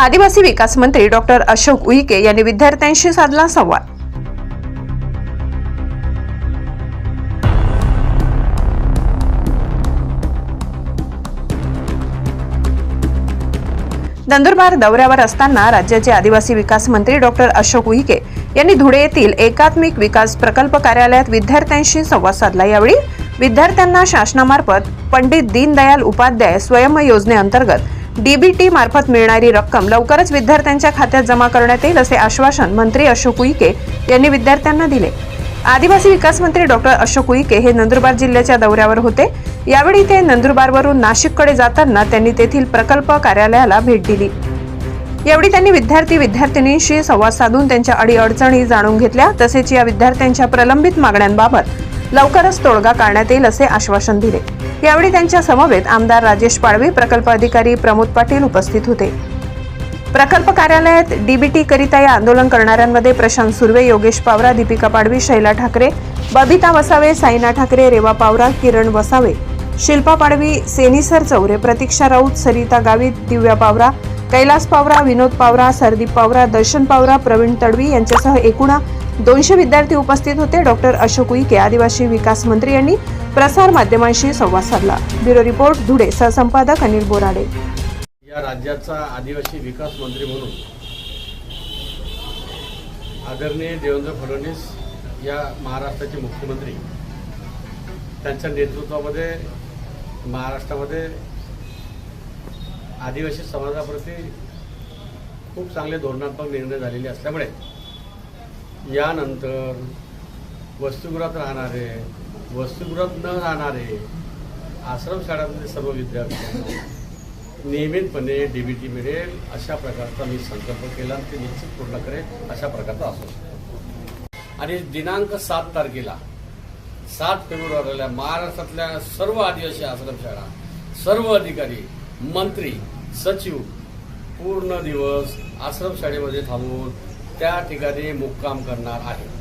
आदिवासी विकास मंत्री डॉक्टर अशोक उईके यांनी विद्यार्थ्यांशी साधला संवाद. नंदुरबार दौऱ्यावर असताना राज्याचे आदिवासी विकास मंत्री डॉक्टर अशोक उईके यांनी धुळे येथील एकात्मिक विकास प्रकल्प कार्यालयात विद्यार्थ्यांशी संवाद साधला. यावेळी विद्यार्थ्यांना शासनामार्फत पंडित दीनदयाल उपाध्याय स्वयं योजनेअंतर्गत डीबीटी मार्फत मिळणारी रक्कम लवकरच विद्यार्थ्यांच्या खात्यात जमा करण्यात येईल असे आश्वासन मंत्री अशोक उईके यांनी विद्यार्थ्यांना दिले. आदिवासी विकास मंत्री डॉक्टर अशोक उईके हे नंदुरबार जिल्ह्याच्या दौऱ्यावर होते. यावेळी ते नंदुरबारवरून नाशिककडे जाताना त्यांनी तेथील प्रकल्प कार्यालयाला भेट दिली. यावेळी त्यांनी विद्यार्थी विद्यार्थिनींशी संवाद साधून त्यांच्या अडीअडचणी जाणून घेतल्या. तसेच या विद्यार्थ्यांच्या प्रलंबित मागण्यांबाबत लवकरच तोडगा काढण्यात येईल असे आश्वासन दिले. यावेळी त्यांच्या समवेत आमदार राजेश पाडवी प्रकल्प अधिकारी प्रमोद पाटील उपस्थित होते. प्रकल्प कार्यालयात डीबीटी करिता या आंदोलन करणाऱ्यांमध्ये प्रशांत सुर्वे योगेश पावरा दीपिका पाडवी शैला ठाकरे बबिता वसावे साईना ठाकरे रेवा पावरा किरण वसावे शिल्पा पाडवी सेनीसर चौरे प्रतीक्षा राऊत सरिता गावित दिव्या पावरा कैलास पावरा विनोद पावरा सरदीप पावरा दर्शन पावरा प्रवीण तडवी यांच्यासह एकूणा दोनशे विद्यार्थी उपस्थित होते. डॉक्टर अशोक उईके आदिवासी विकास मंत्री यांनी प्रसार माध्यमांशी संवाद साधला. Bureau report Dhule. सहसंपादक Anil Borade. या राज्याचा आदिवासी विकास मंत्री म्हणून आदरणीय देवेंद्र फडणवीस या महाराष्ट्राचे मुख्यमंत्री त्यांच्या नेतृत्वामध्ये महाराष्ट्रामध्ये आदिवासी समाजाप्रती खूप चांगले धोरणात्मक निर्णय झालेले असल्यामुळे यानंतर वस्तुगृहात राहणारे वस्तुगृहात न राहणारे आश्रमशाळांमध्ये सर्व विद्यार्थ्यांना नियमितपणे डी बी टी मिळेल अशा प्रकारचा मी संकल्प केला आणि ते निश्चित पूर्ण करेल अशा प्रकारचा असो आणि दिनांक सात तारखेला सात फेब्रुवारीला महाराष्ट्रातल्या सर्व आदिवासी आश्रमशाळा सर्व अधिकारी मंत्री सचिव पूर्ण दिवस आश्रमशाळेमध्ये थांबून त्या ठिकाणी मुक्काम करणार आहे.